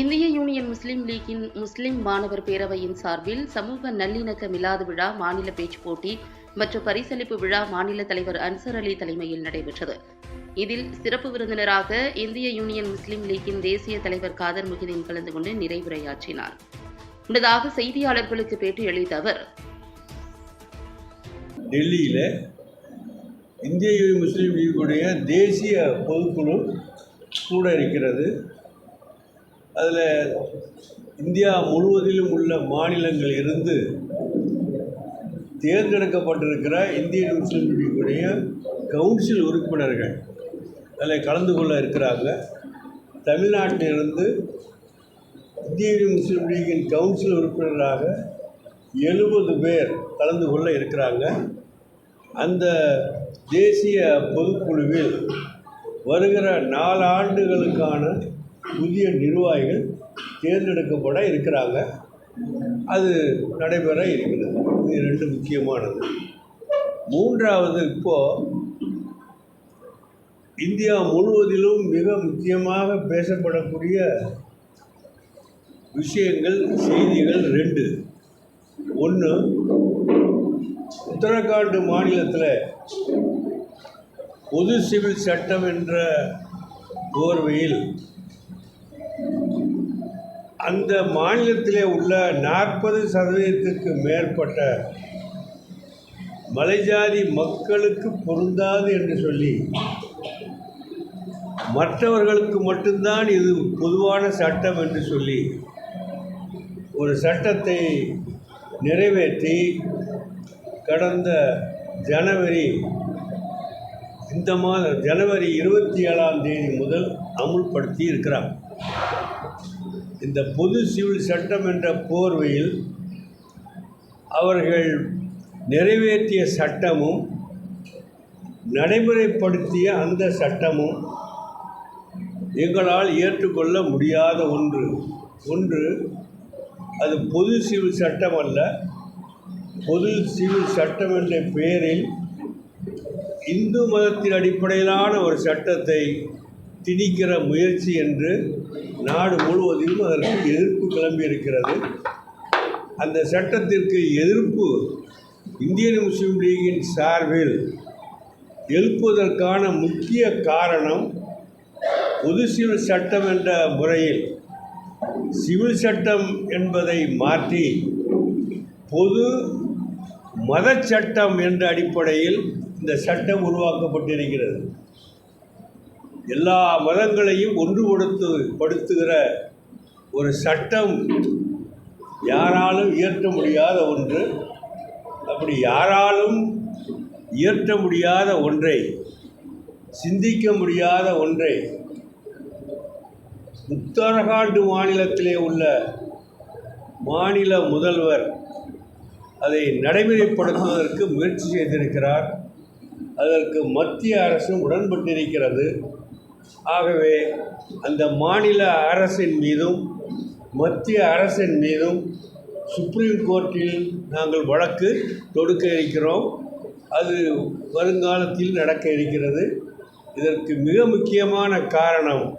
இந்திய யூனியன் முஸ்லீம் லீக்கின் முஸ்லிம் மாணவர் பேரவையின் சார்பில் சமூக நல்லிணக்க மிலாது விழா மாநில பேச்சு போட்டி மற்றும் பரிசளிப்பு விழா மாநில தலைவர் அன்சர் அலி தலைமையில் நடைபெற்றது. இதில் சிறப்பு விருந்தினராக இந்திய யூனியன் முஸ்லீம் லீக்கின் தேசிய தலைவர் காதர் முகிதீன் கலந்து கொண்டு நிறைவுரையாற்றினார். முன்னதாக செய்தியாளர்களுக்கு பேட்டியளித்த அவர் டெல்லியில் இந்திய முஸ்லீம் லீக்குடைய தேசிய பொதுக்குழு கூட இருக்கிறது. அதில் இந்தியா முழுவதிலும் உள்ள மாநிலங்கள் இருந்து தேர்ந்தெடுக்கப்பட்டிருக்கிற இந்திய முஸ்லீம் லீக்குடைய கவுன்சில் உறுப்பினர்கள் அதில் கலந்து கொள்ள இருக்கிறாங்க. தமிழ்நாட்டிலிருந்து இந்திய முஸ்லீம் லீக்கின் கவுன்சில் உறுப்பினராக எழுபது பேர் கலந்து கொள்ள இருக்கிறாங்க. அந்த தேசிய பொதுக்குழுவில் வருகிற நாலு ஆண்டுகளுக்கான புதிய நிர்வாகிகள் தேர்ந்தெடுக்கப்பட இருக்கிறாங்க. அது நடைபெற இருக்கிறது. இது ரெண்டு முக்கியமானது. மூன்றாவது இப்போது இந்தியா முழுவதிலும் மிக முக்கியமாக பேசப்படக்கூடிய விஷயங்கள் செய்திகள் ரெண்டு. ஒன்று உத்தரகாண்ட் மாநிலத்தில் பொது சிவில் சட்டம் என்ற போர்வையில் அந்த மாநிலத்திலே உள்ள நாற்பது சதவீதத்திற்கு மேற்பட்ட மலைஜாதி மக்களுக்கு பொருந்தாது என்று சொல்லி மற்றவர்களுக்கு மட்டும்தான் இது பொதுவான சட்டம் என்று சொல்லி ஒரு சட்டத்தை நிறைவேற்றி கடந்த ஜனவரி இந்த மாதம் ஜனவரி இருபத்தி ஏழாம் தேதி முதல் அமுல்படுத்தி இருக்கிறார். இந்த பொது சிவில் சட்டம் என்ற போர்வையில் அவர்கள் நிறைவேற்றிய சட்டமும் நடைமுறைப்படுத்திய அந்த சட்டமும் எங்களால் ஏற்றுக்கொள்ள முடியாத ஒன்று. ஒன்று அது பொது சிவில் சட்டம் அல்ல பொது சிவில் சட்டம் என்ற பெயரில் இந்து மதத்தின் அடிப்படையிலான ஒரு சட்டத்தை திணிக்கிற முயற்சி என்று நாடு முழுவதிலும் அதற்கு எதிர்ப்பு கிளம்பியிருக்கிறது. அந்த சட்டத்திற்கு எதிர்ப்பு இந்தியன் முஸ்லீம் லீகின் சார்பில் எழுப்புவதற்கான முக்கிய காரணம் பொது சிவில் சட்டம் என்ற முறையில் சிவில் சட்டம் என்பதை மாற்றி பொது மத சட்டம் என்ற அடிப்படையில் இந்த சட்டம் உருவாக்கப்பட்டிருக்கிறது. எல்லா மதங்களையும் ஒன்றுபடுத்து படுத்துகிற ஒரு சட்டம் யாராலும் இயற்ற முடியாத ஒன்று. அப்படி யாராலும் இயற்ற முடியாத ஒன்றை சிந்திக்க முடியாத ஒன்றை உத்தரகாண்ட் மாநிலத்திலே உள்ள மாநில முதல்வர் அதை நடைமுறைப்படுத்துவதற்கு முயற்சி செய்திருக்கிறார். அதற்கு மத்திய அரசும் உடன்பட்டிருக்கிறது. ஆகவே அந்த மாநில அரசின் மீதும் மத்திய அரசின் மீதும் சுப்ரீம் கோர்ட்டில் நாங்கள் வழக்கு தொடுக்க இருக்கிறோம். அது வருங்காலத்தில் நடக்க இருக்கிறது. இதற்கு மிக முக்கியமான காரணம்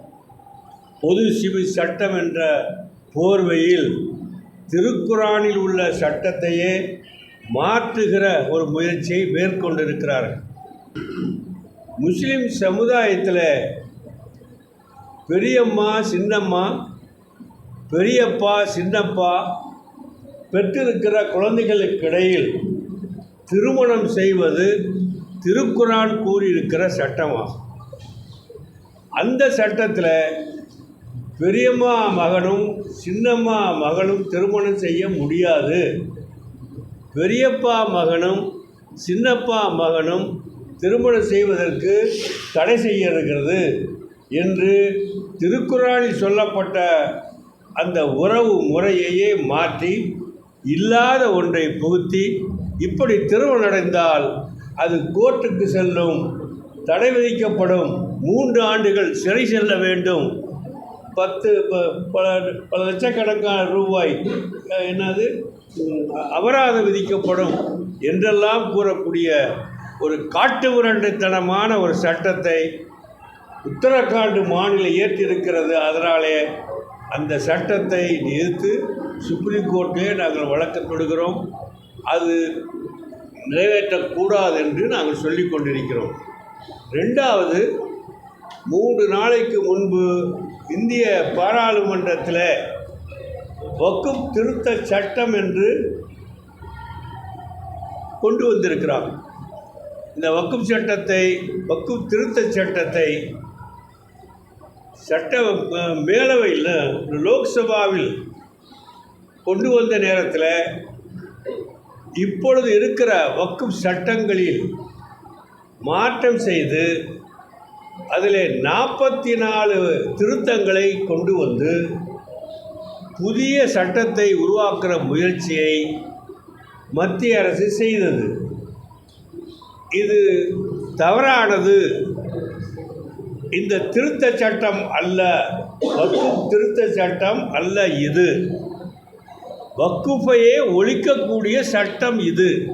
பொது சிவில் சட்டம் என்ற போர்வையில் திருக்குறானில் உள்ள சட்டத்தையே மாற்றுகிற ஒரு முயற்சியை மேற்கொண்டிருக்கிறார்கள். முஸ்லிம் சமுதாயத்தில் பெரியம்மா சின்னம்மா பெரியப்பா சின்னப்பா பெற்றிருக்கிற குழந்தைகளுக்கிடையில் திருமணம் செய்வது திருக்குரான் கூறியிருக்கிற சட்டமாகும். அந்த சட்டத்தில் பெரியம்மா மகனும் சின்னம்மா மகளும் திருமணம் செய்ய முடியாது. பெரியப்பா மகனும் சின்னப்பா மகனும் திருமணம் செய்வதற்கு தடை செய்ய இருக்கிறது. என்று திருக்குறளில் சொல்லப்பட்ட அந்த உறவு முறையையே மாற்றி இல்லாத ஒன்றை புகுத்தி இப்படி திருமணம் நடந்தால் அது கோர்ட்டுக்கு செல்லும் தடை விதிக்கப்படும் மூன்று ஆண்டுகள் சிறை செல்ல வேண்டும். பத்து ப- பல பல லட்சக்கணக்கான ரூபாய் என்னது? அபராதம் விதிக்கப்படும் என்றெல்லாம் கூறக்கூடிய ஒரு காட்டு முரண்டைத்தனமான ஒரு சட்டத்தை உத்தரகாண்ட் மாநிலம் ஏற்றிருக்கிறது. அதனாலே அந்த சட்டத்தை எதிர்த்து சுப்ரீம் கோர்ட்டிலே நாங்கள் வழக்கு தொடுகிறோம் அது நிறைவேற்றக்கூடாது என்று நாங்கள் சொல்லி கொண்டிருக்கிறோம். ரெண்டாவது மூன்று நாளைக்கு முன்பு இந்திய பாராளுமன்றத்தில் வக்கும் திருத்த சட்டம் என்று கொண்டு வந்திருக்கிறாங்க இந்த வக்கும் சட்டத்தை வக்கும் திருத்த சட்டத்தை சட்ட மேலவையில் லோக்சபாவில் கொண்டு வந்த நேரத்தில் இப்பொழுது இருக்கிற வக்கும் சட்டங்களில் மாற்றம் செய்து அதில் நாற்பத்தி நாலு திருத்தங்களை கொண்டு வந்து புதிய சட்டத்தை உருவாக்குற முயற்சியை மத்திய அரசு செய்தது. இது தவறானது. இந்த திருத்த சட்டம் அல்ல. வக்குப் திருத்த சட்டம் அல்ல இது. வக்குஃபையே ஒழிக்கக்கூடிய சட்டம் இது.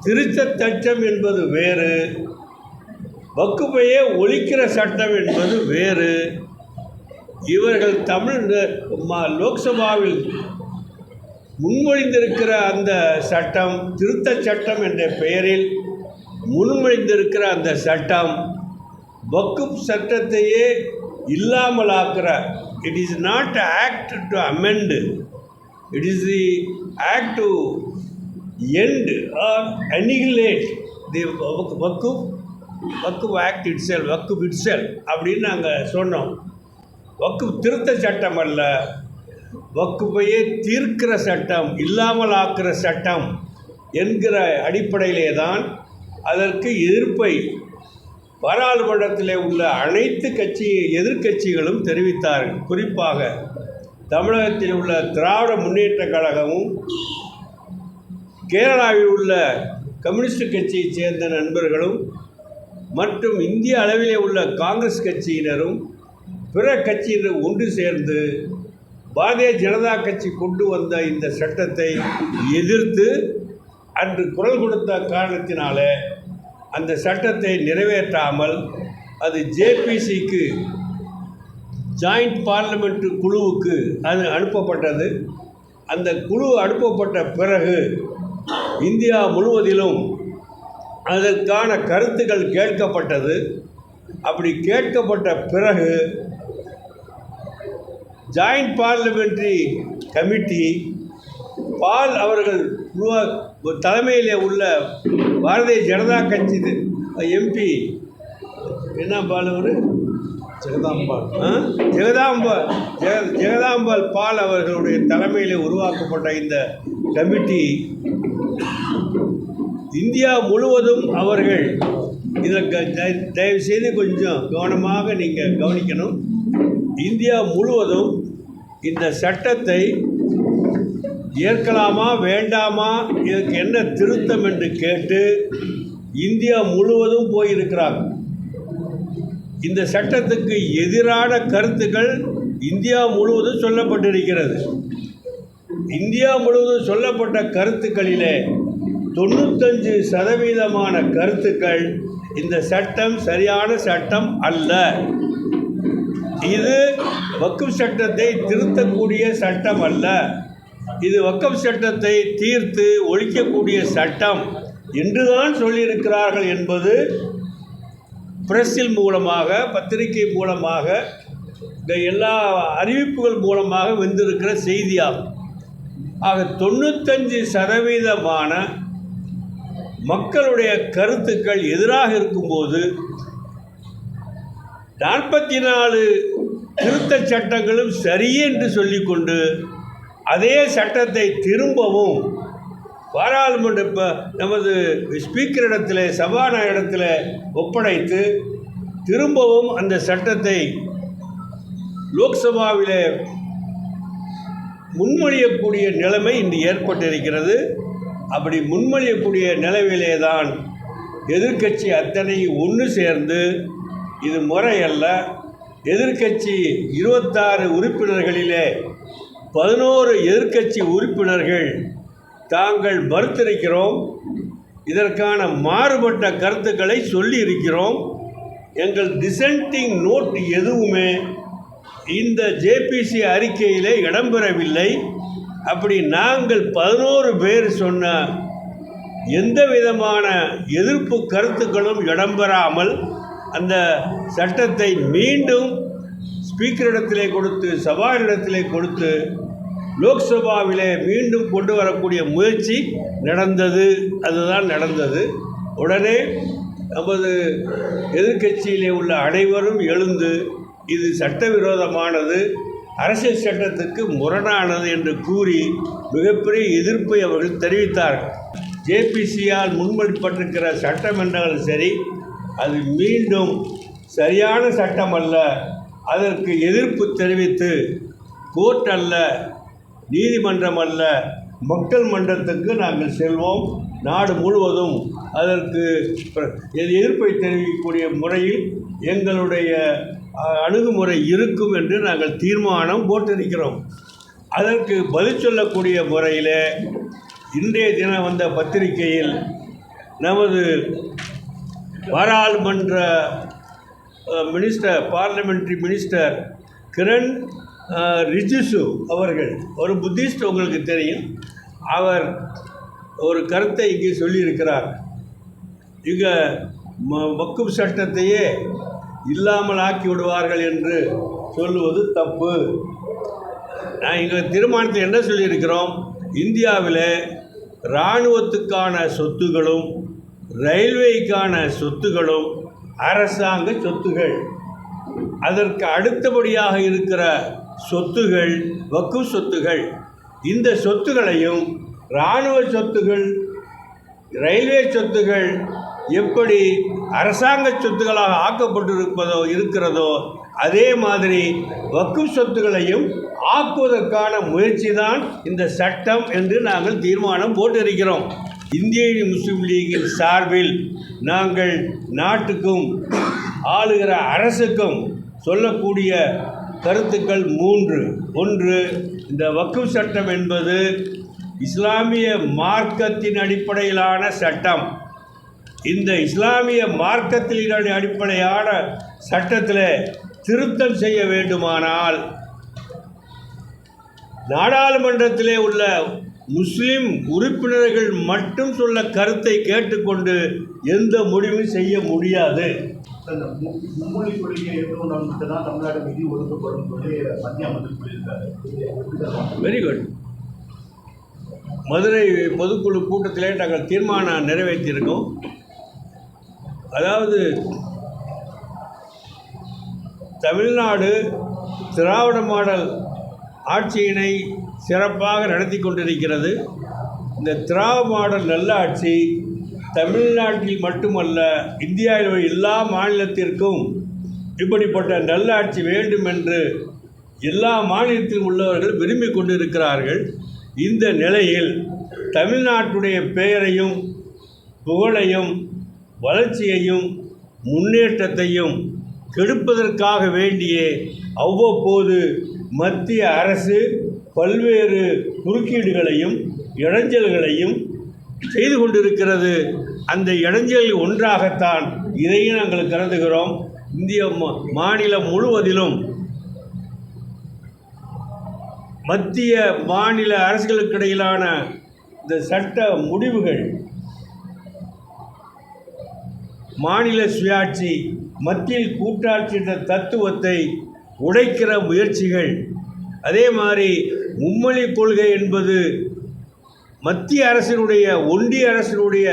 திருத்த சட்டம் என்பது வேறு. வக்குஃபையே ஒழிக்கிற சட்டம் என்பது வேறு. இவர்கள் தமிழ் லோக்சபாவில் முன்மொழிந்திருக்கிற அந்த சட்டம் திருத்த சட்டம் என்ற பெயரில் முன்மொழிந்திருக்கிற அந்த சட்டம் வக்குப் சட்டத்தையே இல்லாமலாக்குற. It is not act to amend it is the act to end or annihilate the Waqf Waqf act itself Waqf itself அப்படின்னு நாங்கள் சொன்னோம். வக்குப் திருத்த சட்டம் அல்ல. வக்குப்பையே தீர்க்கிற சட்டம் இல்லாமல் ஆக்கிற சட்டம் என்கிற அடிப்படையிலே தான் அதற்கு எதிர்ப்பை பாராளுமன்றத்திலே உள்ள அனைத்து கட்சி எதிர்க்கட்சிகளும் தெரிவித்தார்கள். குறிப்பாக தமிழகத்தில் உள்ள திராவிட முன்னேற்ற கழகமும் கேரளாவில் உள்ள கம்யூனிஸ்ட் கட்சியைச் சேர்ந்த நண்பர்களும் மற்றும் இந்திய அளவிலே உள்ள காங்கிரஸ் கட்சியினரும் பிற கட்சியினர் ஒன்று சேர்ந்து பாரதிய ஜனதா கட்சி கொண்டு வந்த இந்த சட்டத்தை எதிர்த்து அன்று குரல் கொடுத்த காரணத்தினால அந்த சட்டத்தை நிறைவேற்றாமல் அது ஜேபிசிக்கு ஜாயிண்ட் பார்லிமெண்ட் குழுவுக்கு அது அனுப்பப்பட்டது. அந்த குழு அனுப்பப்பட்ட பிறகு இந்தியா முழுவதிலும் அதற்கான கருத்துக்கள் கேட்கப்பட்டது. அப்படி கேட்கப்பட்ட பிறகு ஜாயிண்ட் பார்லிமெண்ட்ரி கமிட்டி பால் அவர்கள் உருவா தலைமையிலே உள்ள பாரதிய ஜனதா கட்சி எம்பி என்ன பால் அவர்? ஜெகதாம்பாள்? ஜெகதாம்பாள். ஜெக ஜெகதாம்பாள் பால் அவர்களுடைய தலைமையில் உருவாக்கப்பட்ட இந்த கமிட்டி இந்தியா முழுவதும் அவர்கள் இதில் க- த- தயவு செய்து கொஞ்சம் கவனமாக நீங்கள் கவனிக்கணும். இந்தியா முழுவதும் இந்த சட்டத்தை ஏற்கலாமா வேண்டாமா இதுக்கு என்ன திருத்தம் என்று கேட்டு இந்தியா முழுவதும் போயிருக்கிறாங்க இந்த சட்டத்துக்கு எதிரான கருத்துக்கள் இந்தியா முழுவதும் சொல்லப்பட்டிருக்கிறது. இந்தியா முழுவதும் சொல்லப்பட்ட கருத்துக்களிலே தொண்ணூத்தஞ்சு சதவீதமான கருத்துக்கள் இந்த சட்டம் சரியான சட்டம் அல்ல. இது வக்கு சட்டத்தை திருத்தக்கூடிய சட்டம் அல்ல. இது வக்கம் சட்டத்தை தீர்த்து ஒழிக்கக்கூடிய சட்டம் என்றுதான் சொல்லியிருக்கிறார்கள் என்பது பிரஸில் மூலமாக பத்திரிகை மூலமாக இந்த எல்லா அறிவிப்புகள் மூலமாக வந்திருக்கிற செய்தியாகும். ஆக தொண்ணூத்தஞ்சு சதவீதமான மக்களுடைய கருத்துக்கள் எதிராக இருக்கும்போது நாற்பத்தி நாலு திருத்தச் சட்டங்களும் சரி என்று சொல்லிக்கொண்டு அதே சட்டத்தை திரும்பவும் பாராளுமன்ற இப்போ நமது ஸ்பீக்கரிடத்தில் சபாநாயகரிடத்தில் ஒப்படைத்து திரும்பவும் அந்த சட்டத்தை லோக்சபாவிலே முன்மொழியக்கூடிய நிலைமை இன்று ஏற்பட்டிருக்கிறது. அப்படி முன்மொழியக்கூடிய நிலவிலே தான் எதிர்க்கட்சி அத்தனை ஒன்று சேர்ந்து இது முறையல்ல எதிர்க்கட்சி இருபத்தாறு உறுப்பினர்களிலே பதினோரு எதிர்க்கட்சி உறுப்பினர்கள் தாங்கள் மறுத்திருக்கிறோம். இதற்கான மாறுபட்ட கருத்துக்களை சொல்லி இருக்கிறோம் எங்கள் டிசென்டிங் நோட் எதுவுமே இந்த ஜேபிசி அறிக்கையிலே இடம்பெறவில்லை. அப்படி நாங்கள் பதினோரு பேர் சொன்ன எந்த விதமான எதிர்ப்பு கருத்துக்களும் இடம்பெறாமல் அந்த சட்டத்தை மீண்டும் ஸ்பீக்கரிடத்திலே கொடுத்து சபாரிடத்திலே கொடுத்து லோக்சபாவிலே மீண்டும் கொண்டு வரக்கூடிய முயற்சி நடந்தது. அதுதான் நடந்தது. உடனே நமது எதிர்கட்சியிலே உள்ள அனைவரும் எழுந்து இது சட்டவிரோதமானது அரசியல் சட்டத்துக்கு முரணானது என்று கூறி மிகப்பெரிய எதிர்ப்பை அவர்கள் தெரிவித்தார்கள். ஜேபிசியால் முன்மொழிப்பட்டிருக்கிற சட்டம் என்றாலும் சரி அது மீண்டும் சரியான சட்டம் அல்ல. அதற்கு எதிர்ப்பு தெரிவித்து கோர்ட் அல்ல நீதிமன்றம் அல்ல மக்கள் மன்றத்துக்கு நாங்கள் செல்வோம். நாடு முழுவதும் அதற்கு எதிர்ப்பை தெரிவிக்கக்கூடிய முறையில் எங்களுடைய அணுகுமுறை இருக்கும் என்று நாங்கள் தீர்மானம் போட்டிருக்கிறோம். அதற்கு பதில் சொல்லக்கூடிய முறையில் இன்றைய தினம் வந்த பத்திரிகையில் நமது பாராளுமன்ற minister parliamentary minister Kiren Rijiju அவர்கள். ஒரு புத்திஸ்ட் உங்களுக்கு தெரியும். அவர் ஒரு கருத்தை இங்கே சொல்லியிருக்கிறார். இங்கே ம வக்குப் சட்டத்தையே இல்லாமல் ஆக்கி விடுவார்கள் என்று சொல்லுவது தப்பு. நான் தீர்மானத்தில் என்ன சொல்லியிருக்கிறோம்? இந்தியாவில் இராணுவத்துக்கான சொத்துகளும் ரயில்வேக்கான சொத்துகளும் அரசாங்க சொத்துகள். அதற்கு அடுத்தபடியாக இருக்கிற சொத்துகள் வக்கு சொத்துகள். இந்த சொத்துகளையும் இராணுவ சொத்துகள் ரயில்வே சொத்துகள் எப்படி அரசாங்க சொத்துக்களாக ஆக்கப்பட்டிருப்பதோ இருக்கிறதோ அதே மாதிரி வக்கு சொத்துக்களையும் ஆக்குவதற்கான முயற்சி தான் இந்த சட்டம் என்று நாங்கள் தீர்மானம் போட்டிருக்கிறோம். இந்திய முஸ்லீம் லீகின் சார்பில் நாங்கள் நாட்டுக்கும் ஆளுகிற அரசுக்கும் சொல்லக்கூடிய கருத்துக்கள் மூன்று. ஒன்று இந்த வக்கு சட்டம் என்பது இஸ்லாமிய மார்க்கத்தின் அடிப்படையிலான சட்டம். இந்த இஸ்லாமிய மார்க்கத்தின் அடிப்படையான சட்டத்தில் திருத்தம் செய்ய வேண்டுமானால் நாடாளுமன்றத்திலே உள்ள முஸ்லிம் உறுப்பினர்கள் மட்டும் சொல்ல கருத்தை கேட்டுக்கொண்டு எந்த முடிவும் செய்ய முடியாது. மும்மொழி கொள்கையை ஏற்றுக்கொண்டவங்களுக்கு தான் தமிழ்நாடு நிதி ஒதுக்கப்படும் சொல்லி மத்திய அமைச்சர் சொல்லியிருக்காரு. எப்படி சார் பார்க்கணும்? வெரி குட் மதுரை பொதுக்குழு கூட்டத்திலே நாங்கள் தீர்மானம் நிறைவேற்றியிருக்கோம். அதாவது தமிழ்நாடு திராவிட மாடல் ஆட்சியினை சிறப்பாக நடத்தி கொண்டிருக்கிறது. இந்த திராவிட மாடல் நல்ல ஆட்சி தமிழ்நாட்டில் மட்டுமல்ல இந்தியாவில் எல்லா மாநிலத்திற்கும் இப்படிப்பட்ட நல்லாட்சி வேண்டும் என்று எல்லா மாநிலத்தில் உள்ளவர்கள் விரும்பி கொண்டிருக்கிறார்கள். இந்த நிலையில் தமிழ்நாட்டுடைய பெயரையும் புகழையும் வளர்ச்சியையும் முன்னேற்றத்தையும் கெடுப்பதற்காக வேண்டிய அவ்வப்போது மத்திய அரசு பல்வேறு குறுக்கீடுகளையும் இடைஞ்சல்களையும் செய்து கொண்டிருக்கிறது. அந்த இடைஞ்சல் ஒன்றாகத்தான் இதையும் நாங்கள் கருதுகிறோம். இந்திய மா- மாநிலம் முழுவதிலும் மத்திய மாநில அரசுகளுக்கு இடையிலான இந்த சட்ட முடிவுகள் மாநில சுயாட்சி மத்தியில் கூட்டாட்சி என்ற தத்துவத்தை உடைக்கிற முயற்சிகள். அதே மாதிரி மும்மொழி கொள்கை என்பது மத்திய அரசினுடைய ஒன்றிய அரசினுடைய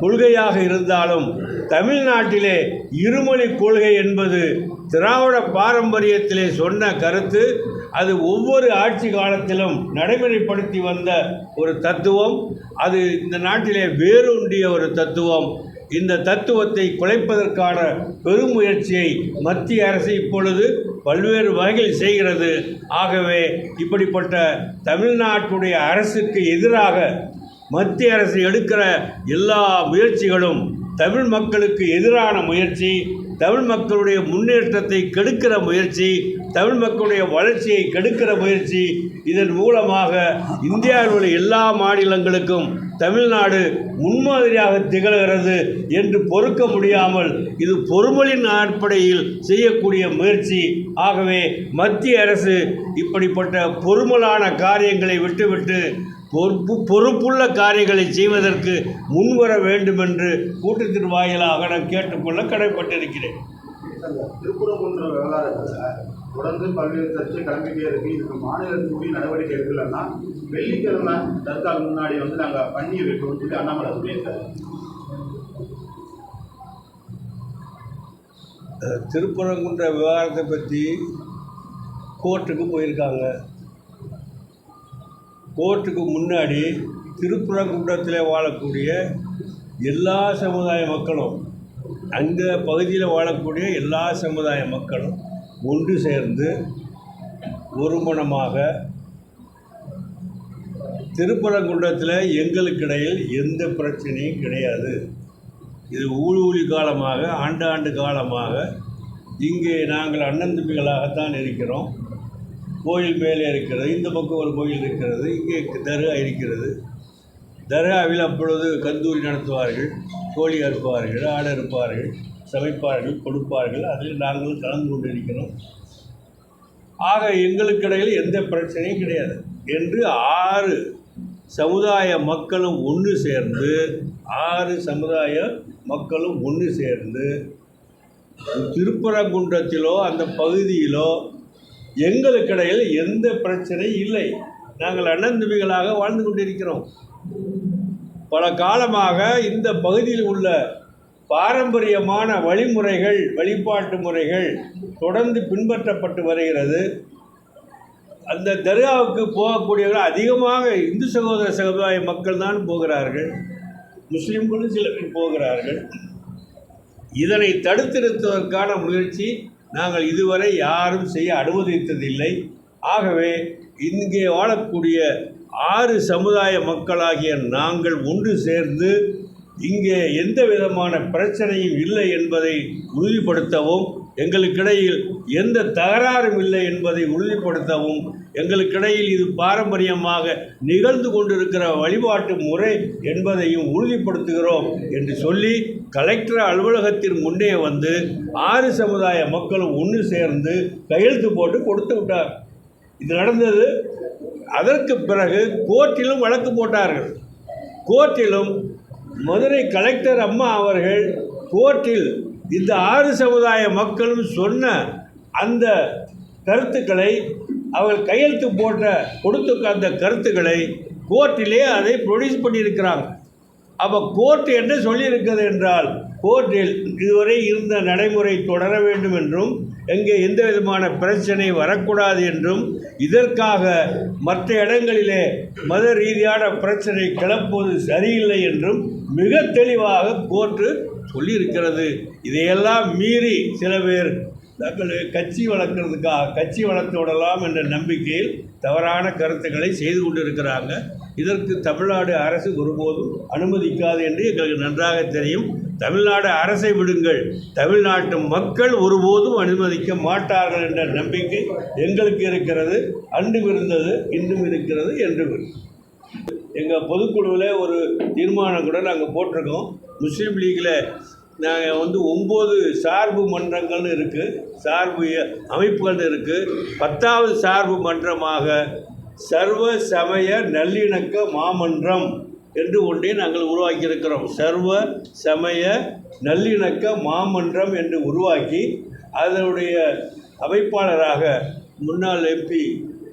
கொள்கையாக இருந்தாலும் தமிழ்நாட்டிலே இருமொழி கொள்கை என்பது திராவிட பாரம்பரியத்திலே சொன்ன கருத்து அது ஒவ்வொரு ஆட்சி காலத்திலும் நடைமுறைப்படுத்தி வந்த ஒரு தத்துவம் அது இந்த நாட்டிலே வேரூன்றிய ஒரு தத்துவம். இந்த தத்துவத்தை குலைப்பதற்கான பெருமுயற்சியை மத்திய அரசு இப்பொழுது பல்வேறு வகையில் செய்கிறது. ஆகவே இப்படிப்பட்ட தமிழ்நாட்டுடைய அரசுக்கு எதிராக மத்திய அரசு எடுக்கிற எல்லா முயற்சிகளும் தமிழ் மக்களுக்கு எதிரான முயற்சி தமிழ் மக்களுடைய முன்னேற்றத்தை கெடுக்கிற முயற்சி தமிழ் மக்களுடைய வளர்ச்சியை கெடுக்கிற முயற்சி இதன் மூலமாக இந்தியாவில் உள்ள எல்லா மாநிலங்களுக்கும் தமிழ்நாடு முன்மாதிரியாக திகழ்கிறது என்று பொறுக்க முடியாமல் இது பொறுமலின் அடிப்படையில் செய்யக்கூடிய முயற்சி. ஆகவே மத்திய அரசு இப்படிப்பட்ட பொறுமலான காரியங்களை விட்டுவிட்டு பொறுப்பு பொறுப்புள்ள காரியங்களை செய்வதற்கு முன்வர வேண்டும் என்று கூட்டத்தின் வாயிலாக நான் கேட்டுக்கொள்ள கடமைப்பட்டிருக்கிறேன் திருப்புறங்குன்ற விவகாரத்தில் தொடர்ந்து பல்வேறு சர்ச்சை கிளம்பிட்டே இருக்கு. இதுக்கு மாநிலத்தினுடைய நடவடிக்கை எடுக்கலன்னா வெள்ளிக்கிழமை தர்கா முன்னாடி வந்து நாங்கள் பண்ணி வைக்கணும்னு சொல்லி அண்ணாமலை சொல்லியிருக்காரு. திருப்பரங்குன்ற விவகாரத்தை பற்றி கோர்ட்டுக்கு போயிருக்காங்க. கோர்ட்டுக்கு முன்னாடி திருப்பரங்குன்றத்தில் வாழக்கூடிய எல்லா சமுதாய மக்களும் அந்த பகுதியில் வாழக்கூடிய எல்லா சமுதாய மக்களும் ஒன்று சேர்ந்து ஒருமணமாக திருப்பரங்குன்றத்தில் எங்களுக்கிடையில் எந்த பிரச்சனையும் கிடையாது. இது ஊழி காலமாக ஆண்டாண்டு காலமாக இங்கே நாங்கள் அண்ணன் தம்பிகளாகத்தான் இருக்கிறோம். கோயில் மேலே இருக்கிறது இந்த பக்கம் ஒரு கோயில் இருக்கிறது இங்கே தர்கா இருக்கிறது. தர்காவில் அப்பொழுது கந்தூரி நடத்துவார்கள் கோழி அறுப்பார்கள் ஆடு அறுப்பார்கள் சமைப்பார்கள் கொடுப்பார்கள். அதில் நாங்களும் கலந்து கொண்டிருக்கிறோம். ஆக எங்களுக்கிடையில் எந்த பிரச்சனையும் கிடையாது. என்று ஆறு சமுதாய மக்களும் ஒன்று சேர்ந்து ஆறு சமுதாய மக்களும் ஒன்று சேர்ந்து திருப்பரங்குன்றத்திலோ அந்த பகுதியிலோ எங்களுக்கிடையில் எந்த பிரச்சனை இல்லை. நாங்கள் அண்ணன் வாழ்ந்து கொண்டிருக்கிறோம். பல காலமாக இந்த பகுதியில் உள்ள பாரம்பரியமான வழிமுறைகள் வழிபாட்டு முறைகள் தொடர்ந்து பின்பற்றப்பட்டு வருகிறது. அந்த தர்காவுக்கு போகக்கூடியவர்கள் அதிகமாக இந்து சகோதர சமுதாய மக்கள் தான் போகிறார்கள். முஸ்லீம்களும் சில பேர் போகிறார்கள். இதனை தடுத்து நிறுத்துவதற்கான முயற்சி நாங்கள் இதுவரை யாரும் செய்ய அனுமதித்ததில்லை. ஆகவே இங்கே வாழக்கூடிய ஆறு சமுதாய மக்களாகிய நாங்கள் ஒன்று சேர்ந்து இங்கே எந்த விதமான பிரச்சனையும் இல்லை என்பதை உறுதிப்படுத்தவும் எங்களுக்கிடையில் எந்த தகராறும் இல்லை என்பதை உறுதிப்படுத்தவும் எங்களுக்கிடையில் இது பாரம்பரியமாக நிகழ்ந்து கொண்டிருக்கிற வழிபாட்டு முறை என்பதையும் உறுதிப்படுத்துகிறோம் என்று சொல்லி கலெக்டர் அலுவலகத்தின் முன்னே வந்து ஆறு சமுதாய மக்களும் ஒன்று சேர்ந்து கையெழுத்து போட்டு கொடுத்து விட்டார். இது நடந்தது அதற்கு பிறகு கோர்ட்டிலும் வழக்கு போட்டார்கள். கோர்ட்டிலும் மதுரை கலெக்டர் அம்மா அவர்கள் கோர்ட்டில் இந்த ஆறு சமுதாய மக்களும் சொன்ன அந்த கருத்துக்களை அவர்கள் கையெழுத்து போட்ட கொடுத்த அந்த கருத்துக்களை கோர்ட்டிலே அதை ப்ரொடியூஸ் பண்ணியிருக்கிறாங்க. அப்போ கோர்ட் என்ன சொல்லியிருக்கிறது என்றால் கோர்ட்டில் இதுவரை இருந்த நடைமுறை தொடர வேண்டும் என்றும் எங்கே எந்த விதமான பிரச்சனை வரக்கூடாது என்றும் இதற்காக மற்ற இடங்களிலே மத ரீதியான பிரச்சனை கிளப்புவது சரியில்லை என்றும் மிக தெளிவாக கோர்ட்டு சொல்லியிருக்கிறது. இதையெல்லாம் மீறி சில பேர் தங்கள் கட்சி வளர்க்கறதுக்காக கட்சி வளர்த்து விடலாம் என்ற நம்பிக்கையில் தவறான கருத்துக்களை செய்து கொண்டிருக்கிறாங்க. இதற்கு தமிழ்நாடு அரசு ஒருபோதும் அனுமதிக்காது என்று எங்களுக்கு நன்றாக தெரியும். தமிழ்நாடு அரசை விடுங்கள். தமிழ்நாட்டு மக்கள் ஒருபோதும் அனுமதிக்க மாட்டார்கள் என்ற நம்பிக்கை எங்களுக்கு இருக்கிறது அன்றும் இருந்தது இன்றும் இருக்கிறது என்றும் எங்கள் பொதுக்குழுவில் ஒரு தீர்மானம் கூட நாங்கள் போட்டிருக்கோம். முஸ்லீம் லீக்கில் நாங்கள் வந்து ஒம்பது சார்பு மன்றங்கள்னு இருக்குது சார்பு அமைப்புகள் இருக்குது பத்தாவது சார்பு மன்றமாக சர்வ சமய நல்லிணக்க மாமன்றம் என்று ஒன்றை நாங்கள் உருவாக்கியிருக்கிறோம். சர்வ சமய நல்லிணக்க மாமன்றம் என்று உருவாக்கி அதனுடைய அமைப்பாளராக முன்னாள் எம்பி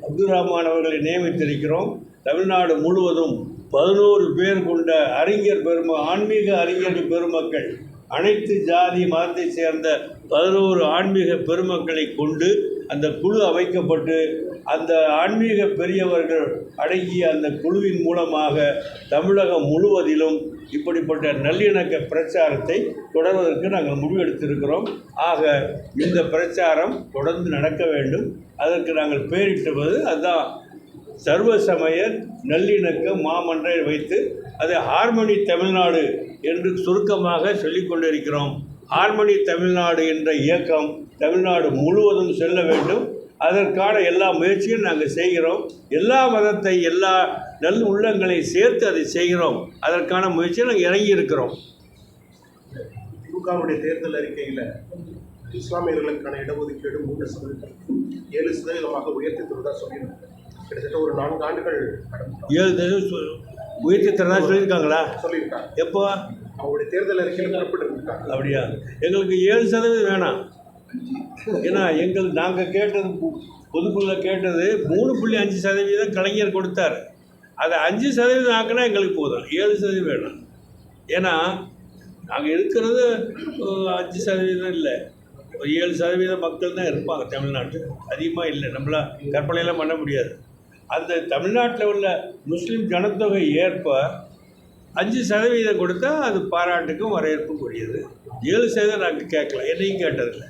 அப்துல் ரஹ்மான் அவர்களை நியமித்திருக்கிறோம். தமிழ்நாடு முழுவதும் பதினோரு பேர் கொண்ட அறிஞர் பெரும ஆன்மீக அறிஞர் பெருமக்கள். அனைத்து ஜாதி மதத்தை சேர்ந்த பதினோரு ஆன்மீக பெருமக்களை கொண்டு அந்த குழு அமைக்கப்பட்டு அந்த ஆன்மீக பெரியவர்கள் அடங்கிய அந்த குழுவின் மூலமாக தமிழகம் முழுவதிலும் இப்படிப்பட்ட நல்லிணக்க பிரச்சாரத்தை தொடர்வதற்கு நாங்கள் முடிவெடுத்திருக்கிறோம். ஆக இந்த பிரச்சாரம் தொடர்ந்து நடக்க வேண்டும். அதற்கு நாங்கள் பேரிட்டுவது அதுதான். சர்வ சமய நல்லிணக்க மாமன்றை வைத்து அதை ஹார்மனி தமிழ்நாடு என்று சுருக்கமாக சொல்லிக் கொண்டிருக்கிறோம். ஆர்மனி தமிழ்நாடு என்ற இயக்கம் தமிழ்நாடு முழுவதும் செல்ல வேண்டும். அதற்கான எல்லா முயற்சியும் நாங்கள் செய்கிறோம். எல்லா மதத்தை எல்லா நல் உள்ளங்களை சேர்த்து அதை செய்கிறோம். அதற்கான முயற்சியை நாங்கள் இறங்கி இருக்கிறோம். திமுகவுடைய தேர்தல் அறிக்கையில் இஸ்லாமியர்களுக்கான இடஒதுக்கீடு மூன்று சதவீதம் ஏழு சதவீதமாக உயர்த்தி தருவதாக சொல்லியிருக்காங்க கிட்டத்தட்ட ஒரு நான்கு ஆண்டுகள் ஏழு தடவை உயர்த்தி தரதா சொல்லியிருக்காங்களா? சொல்லியிருக்காங்க எப்போ? அவங்களுடைய தேர்தல் அறிக்கையில் குறிப்பிட்டிருக்காங்க. அப்படியா? எங்களுக்கு ஏழு சதவீதம் வேணாம். ஏன்னா எங்கள் நாங்கள் கேட்டது பொ- பொதுக்குழுல கேட்டது மூணு புள்ளி அஞ்சு சதவீதம் கலைஞர் கொடுத்தார். அதை அஞ்சு சதவீதம் ஆக்கினா எங்களுக்கு போதும். ஏழு சதவீதம் வேணாம். ஏன்னா நாங்கள் இருக்கிறது அஞ்சு சதவீதம் இல்லை. ஒரு ஏழு சதவீத மக்கள் தான் இருப்பாங்க தமிழ்நாட்டில். அதிகமாக இல்லை. நம்மளால் கற்பனையெல்லாம் பண்ண முடியாது. அந்த தமிழ்நாட்டில் உள்ள முஸ்லீம் ஜனத்தொகை ஏற்ப அஞ்சு சதவீதம் கொடுத்தா அது பாராட்டுக்கும் வரவேற்புக்குரியது. ஏழு சதவீதம் நாங்கள் கேட்கல. என்னையும் கேட்டதில்லை.